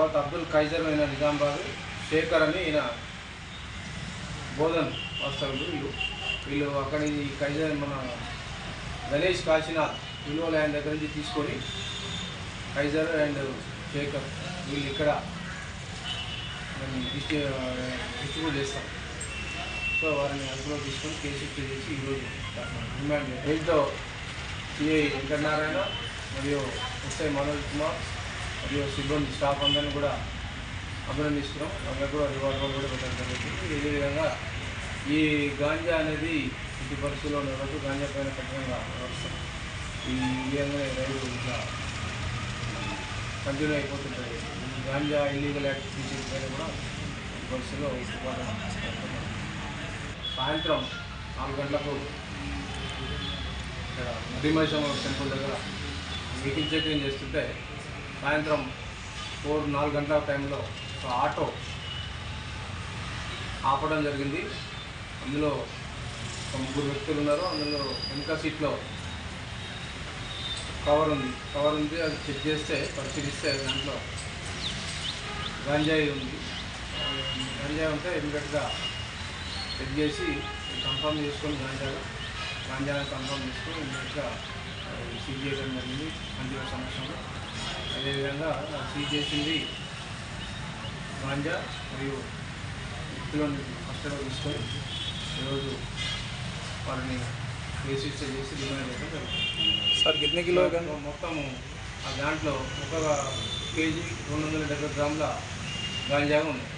తర్వాత అబ్దుల్ ఖైజర్ అయిన నిజామాబాద్ శేఖర్ అని ఈయన బోధన్ వాస్తవులు వీళ్ళు. వీళ్ళు అక్కడి నుంచి ఖైజర్ మన గణేష్ కాశీనాథ్ విలువ ల్యాండ్ దగ్గర నుంచి తీసుకొని ఖైజర్ అండ్ శేఖర్ వీళ్ళు ఇక్కడ మేము డిస్టి డిస్ట్రిబ్యూట్ చేస్తాం. సో వారిని అదుపులో తీసుకొని కేసు చేసి ఈరోజు రిమాండ్ దీంట్లో సిఐ వెంకటనారాయణ మరియు ఎస్ఐ మనోజ్ కుమార్ మరియు సిబ్బంది స్టాఫ్ అందరినీ కూడా అభినందిస్తున్నాం. వాళ్ళకు కూడా రివార్డ్ కూడా పెట్టడం జరుగుతుంది. ఇదే విధంగా ఈ గాంజా అనేది ఇటు పరిస్థితుల్లో ఉన్నప్పుడు గాంజా పైన కఠినంగా వ్యవహరిస్తాం ఈ విధంగా రైలు ఇట్లా కంటిన్యూ అయిపోతుంటుంది ఈ గాంజా ఇల్లీగల్ యాక్టివిటీస్ పైన కూడా ఈ పరిస్థితుల్లో సాయంత్రం నాలుగు గంటలకు ఇక్కడ నడిమైసమ్మ టెంపుల్ దగ్గర వెహికల్ ఇన్ చేస్తుంటే సాయంత్రం ఫోర్ నాలుగు గంటల టైంలో ఒక ఆటో ఆపడం జరిగింది. అందులో ఒక ముగ్గురు వ్యక్తులు ఉన్నారు. అందులో వెనక సీట్లో కవర్ ఉంది. కవర్ ఉంది. అది చెక్ చేస్తే పరిశీలిస్తే దాంట్లో గంజాయి ఉంది. గంజాయి ఉంటే ఇమీడియట్గా చెక్ చేసి కన్ఫర్మ్ చేసుకొని గంజాయి గంజాయి కన్ఫర్మ్ చేసుకొని ఇమీడియట్గా సీజ్ చేయడం జరిగింది. మంచిగా సమక్షంలో అదేవిధంగా సీజ్ చేసింది గాంజా మరియు వ్యక్తులను కస్టడీలో తీసుకొని ఈరోజు వారిని రిజిస్టర్ చేసి డిమాండ్ చేయడం జరుగుతుంది. సార్ కిలో మొత్తము ఆ దాంట్లో ఒక కేజీ రెండు వందల డెబ్బై గ్రాముల గాంజాగా ఉన్నాయి